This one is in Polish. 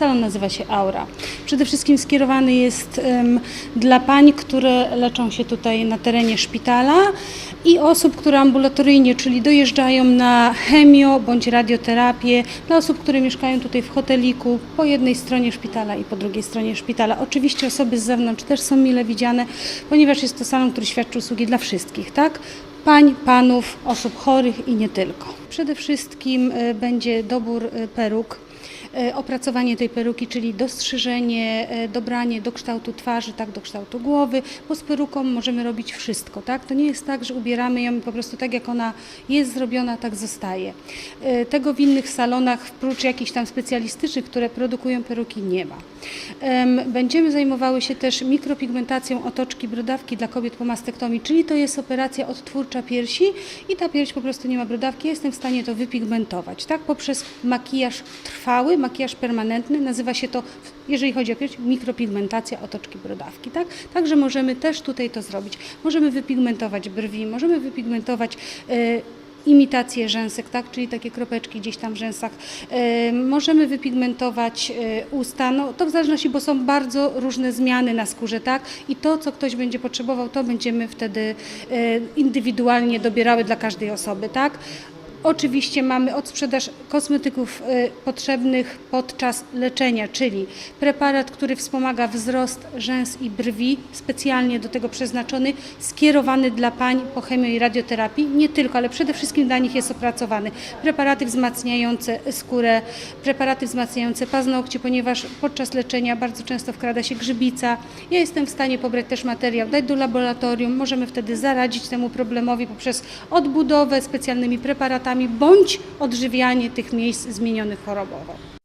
Salon nazywa się Aura. Przede wszystkim skierowany jest dla pań, które leczą się tutaj na terenie szpitala i osób, które ambulatoryjnie, czyli dojeżdżają na chemio bądź radioterapię, dla osób, które mieszkają tutaj w hoteliku po jednej stronie szpitala i po drugiej stronie szpitala. Oczywiście osoby z zewnątrz też są mile widziane, ponieważ jest to salon, który świadczy usługi dla wszystkich, tak? pań, panów, osób chorych i nie tylko. Przede wszystkim e, będzie dobór e, peruk. E, Opracowanie tej peruki, czyli dostrzyżenie, e, dobranie do kształtu twarzy, tak do kształtu głowy, bo z peruką możemy robić wszystko, tak? To nie jest tak, że ubieramy ją po prostu tak jak ona jest zrobiona, tak zostaje. E, Tego w innych salonach, prócz jakichś tam specjalistycznych, które produkują peruki, nie ma. Em, Będziemy zajmowały się też mikropigmentacją otoczki brodawki dla kobiet po mastektomii, czyli to jest operacja odtwórcza piersi i ta pierś po prostu nie ma brodawki. Jestem w stanie to wypigmentować, tak? Poprzez makijaż trwały, makijaż permanentny, nazywa się to, jeżeli chodzi o pierś, mikropigmentacja otoczki brodawki, tak? Także możemy też tutaj to zrobić. Możemy wypigmentować brwi, możemy wypigmentować e, imitację rzęsek, tak? czyli takie kropeczki gdzieś tam w rzęsach. E, możemy wypigmentować e, usta, no, to w zależności, bo są bardzo różne zmiany na skórze, tak? I to, co ktoś będzie potrzebował, to będziemy wtedy indywidualnie dobierały dla każdej osoby, tak? Oczywiście mamy odsprzedaż kosmetyków y, potrzebnych podczas leczenia, czyli preparat, który wspomaga wzrost rzęs i brwi, specjalnie do tego przeznaczony, skierowany dla pań po chemio i radioterapii, nie tylko, ale przede wszystkim dla nich jest opracowany. Preparaty wzmacniające skórę, preparaty wzmacniające paznokcie, ponieważ podczas leczenia bardzo często wkrada się grzybica. Ja jestem w stanie pobrać też materiał, dać do laboratorium, możemy wtedy zaradzić temu problemowi poprzez odbudowę specjalnymi preparatami bądź odżywianie tych miejsc zmienionych chorobowo.